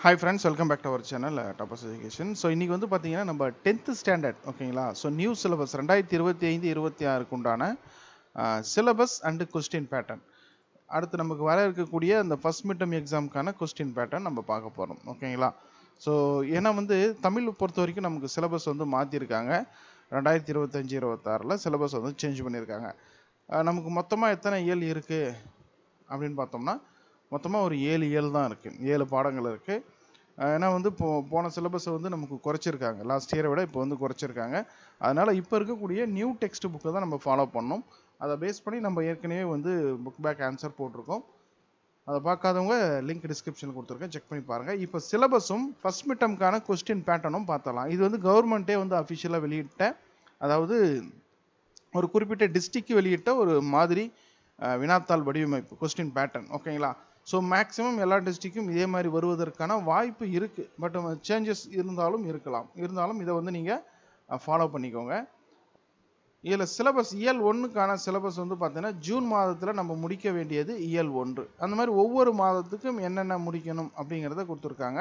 Hi friends welcome back to our channel Toppers education so இன்றைக்கி வந்து பார்த்தீங்கன்னா நம்ம டென்த்து ஸ்டாண்டர்ட் ஓகேங்களா ஸோ நியூ சிலபஸ் ரெண்டாயிரத்தி இருபத்தி ஐந்து இருபத்தி ஆறுக்கு உண்டான சிலபஸ் அண்டு கொஸ்டின் பேட்டர்ன் அடுத்து நமக்கு வர இருக்கக்கூடிய அந்த ஃபஸ்ட் மிட்டம் எக்ஸாமுக்கான கொஸ்டின் பேட்டர்ன் நம்ம பார்க்க போகிறோம் ஓகேங்களா ஸோ ஏன்னா வந்து தமிழ் பொறுத்த வரைக்கும் நமக்கு சிலபஸ் வந்து மாற்றிருக்காங்க ரெண்டாயிரத்தி இருபத்தஞ்சி இருபத்தாறில் சிலபஸ் வந்து சேஞ்ச் பண்ணியிருக்காங்க uh, நமக்கு மொத்தமாக எத்தனை இயல் இருக்குது அப்படின்னு பார்த்தோம்னா மொத்தமாக ஒரு ஏழு இயல் தான் இருக்குது ஏழு பாடங்கள் இருக்குது ஏன்னா வந்து போ போன சிலபஸை வந்து நமக்கு குறைச்சிருக்காங்க. லாஸ்ட் இயரை விட இப்போ வந்து குறைச்சிருக்காங்க. அதனால் இப்போ இருக்கக்கூடிய நியூ டெக்ஸ்ட் புக்கை தான் நம்ம ஃபாலோ பண்ணோம் அதை பேஸ் பண்ணி நம்ம ஏற்கனவே வந்து புக் பேக் ஆன்சர் போட்டிருக்கோம். அதை பார்க்காதவங்க லிங்க் டிஸ்கிரிப்ஷனில் கொடுத்துருக்கேன். செக் பண்ணி பாருங்கள் இப்போ சிலபஸும் ஃபஸ்ட் மிட்டம்க்கான கொஸ்டின் பேட்டர்னும் பார்த்தலாம் இது வந்து கவர்மெண்ட்டே வந்து அஃபிஷியலாக வெளியிட்ட அதாவது ஒரு குறிப்பிட்ட டிஸ்ட்ரிக்கு வெளியிட்ட ஒரு மாதிரி வினாத்தாள் வடிவமைப்பு கொஸ்டின் பேட்டர்ன் ஓகேங்களா ஸோ மேக்ஸிமம் எல்லா டிஸ்ட்ரிக்கும் இதே மாதிரி வருவதற்கான வாய்ப்பு இருக்குது பட் சேஞ்சஸ் இருந்தாலும் இருக்கலாம். இருந்தாலும் இதை வந்து நீங்கள் ஃபாலோ பண்ணிக்கோங்க. இதில் சிலபஸ் இயல் ஒன்றுக்கான சிலபஸ் வந்து பார்த்தீங்கன்னா ஜூன் மாதத்தில் நம்ம முடிக்க வேண்டியது இயல் ஒன்று. அந்த மாதிரி ஒவ்வொரு மாதத்துக்கும் என்னென்ன முடிக்கணும் அப்படிங்கிறத கொடுத்துருக்காங்க.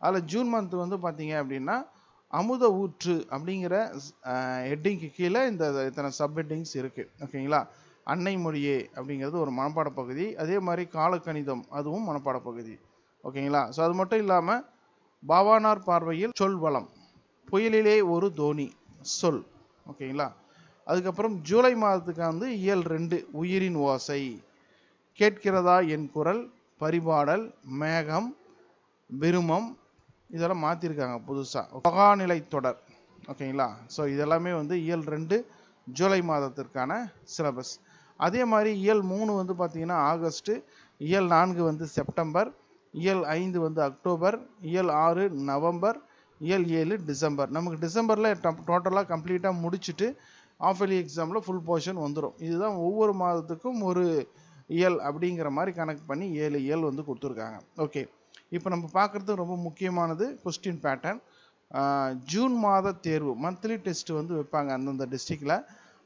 அதில் ஜூன் மந்த் வந்து பார்த்தீங்க அப்படின்னா அமுத ஊற்று அப்படிங்கிற ஹெட்டிங்க்கு கீழே இந்த இத்தனை சப் ஹெட்டிங்ஸ் இருக்குது ஓகேங்களா அன்னை மொழியே அப்படிங்கிறது ஒரு மனப்பாட பகுதி. அதே மாதிரி காலக்கணிதம் அதுவும் மனப்பாட பகுதி. ஓகேங்களா? ஸோ அது மட்டும் இல்லாமல் பாவானார் பார்வையில் சொல் வளம். புயலிலே ஒரு தோனி சொல். ஓகேங்களா? அதுக்கப்புறம் ஜூலை மாதத்துக்கு வந்து இயல் ரெண்டு உயிரின் ஓசை. கேட்கிறதா என் குரல் பரிபாடல் மேகம் விருமம். இதெல்லாம் மாற்றிருக்காங்க புதுசாக பகாநிலை தொடர். ஓகேங்களா? ஸோ இதெல்லாமே வந்து இயல் ரெண்டு ஜூலை மாதத்திற்கான சிலபஸ் அதே மாதிரி இயல் மூணு வந்து பார்த்தீங்கன்னா ஆகஸ்ட்டு இயல் நான்கு வந்து செப்டம்பர் இயல் ஐந்து வந்து அக்டோபர் இயல் ஆறு நவம்பர் இயல் ஏழு டிசம்பர். நமக்கு டிசம்பரில் டோட்டலாக கம்ப்ளீட்டாக முடிச்சுட்டு ஆஃப் இயர்லி எக்ஸாமில் ஃபுல் போர்ஷன் வந்துடும் இதுதான் ஒவ்வொரு மாதத்துக்கும் ஒரு இயல் அப்படிங்கிற மாதிரி கணக்கு பண்ணி ஏழு இயல் வந்து கொடுத்துருக்காங்க. ஓகே இப்போ நம்ம பார்க்குறது ரொம்ப முக்கியமானது கொஸ்டின் பேட்டர்ன் ஜூன் மாத தேர்வு மந்த்லி டெஸ்ட் வந்து வைப்பாங்க அந்தந்த டிஸ்ட்ரிக்டில்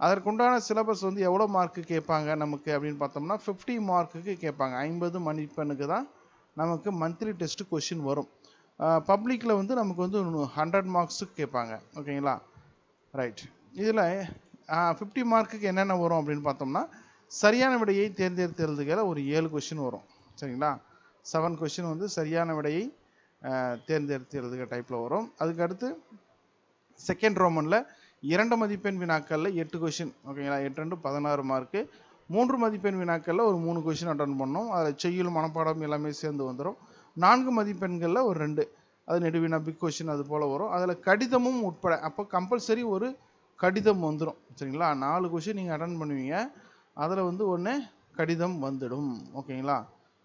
அதற்குண்டான சிலபஸ் வந்து எவ்வளோ மார்க்கு கேட்பாங்க நமக்கு அப்படின்னு பார்த்தோம்னா ஃபிஃப்டி மார்க்குக்கு கேட்பாங்க. ஐம்பது மதிப்பெண்ணுக்கு தான் நமக்கு மந்த்லி டெஸ்ட் கொஷின் வரும். பப்ளிக்கில் வந்து நமக்கு வந்து ஹண்ட்ரட் மார்க்ஸுக்கு கேட்பாங்க. ஓகேங்களா ரைட் இதில் ஃபிஃப்டி மார்க்குக்கு என்னென்ன வரும் அப்படின்னு பார்த்தோம்னா சரியான விடையை தேர்ந்தெடுத்தெழுதுகிற ஒரு ஏழு கொஷின் வரும். சரிங்களா? செவன் கொஷின் வந்து சரியான விடையை அஹ், தேர்ந்தெடுத்து எழுதுகிற டைப்பில் வரும். அதுக்கு அடுத்து செகண்ட் ரோமனில் இரண்டு மதிப்பெண் வினாக்களில் எட்டு கொஷின் ஓகேங்களா எட்டு ரெண்டு பதினாறு மார்க்கு மூன்று மதிப்பெண் வினாக்களில் ஒரு மூணு கொஷின் அட்டன் பண்ணோம். அதில் செய்யுள் மனப்பாடம் எல்லாமே சேர்ந்து வந்துடும் நான்கு மதிப்பெண்களில் ஒரு ரெண்டு. அது நெடுவினா பிக் கொஷின் அது போல் வரும். அதில் கடிதமும் உட்பட. அப்போ கம்பல்சரி ஒரு கடிதம் வந்துடும் சரிங்களா? நாலு கொஷின் நீங்கள் அட்டன் பண்ணுவீங்க. அதில் வந்து ஒன்று கடிதம் வந்துடும். ஓகேங்களா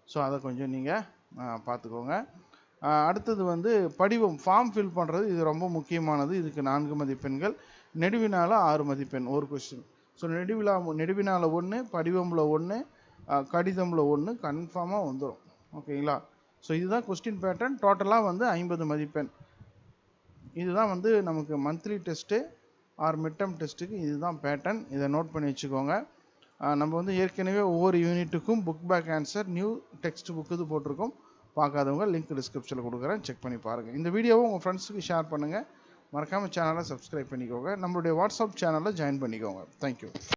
ஸோ அதை கொஞ்சம் நீங்கள் பார்த்துக்கோங்க. அடுத்தது வந்து படிவம் ஃபார்ம் ஃபில் பண்ணுறது இது ரொம்ப முக்கியமானது. இதுக்கு நான்கு மதிப்பெண்கள். நெடுவினால ஆறு மதிப்பெண் ஒரு கொஸ்டின் ஸோ நெடுவிழா நெடுவினால ஒன்று படிவமில் ஒன்று கடிதமில் ஒன்று கன்ஃபார்மாக வந்துடும் ஓகேங்களா ஸோ இதுதான் கொஸ்டின் பேட்டர்ன் டோட்டலாக வந்து ஐம்பது மதிப்பெண். இதுதான் வந்து நமக்கு மந்த்லி டெஸ்ட்டு ஆர் மிட்டம் டெஸ்ட்டுக்கு இதுதான் பேட்டர்ன் இதை நோட் பண்ணி வச்சுக்கோங்க. நம்ம வந்து ஏற்கனவே ஒவ்வொரு யூனிட்டுக்கும் book back answer new text book இது போட்டிருக்கோம். பார்க்காதவங்க லிங்க் டிஸ்கிரிப்ஷனில் கொடுக்குறேன். செக் பண்ணி பாருங்கள் இந்த வீடியோவை உங்கள் ஃப்ரெண்ட்ஸுக்கு ஷேர் பண்ணுங்கள் மறக்காமல் சேனலை சப்ஸ்கிரைப் பண்ணிக்கோங்க. நம்மளுடைய வாட்ஸ்அப் சேனலில் ஜாயின் பண்ணிக்கோங்க. தேங்க்யூ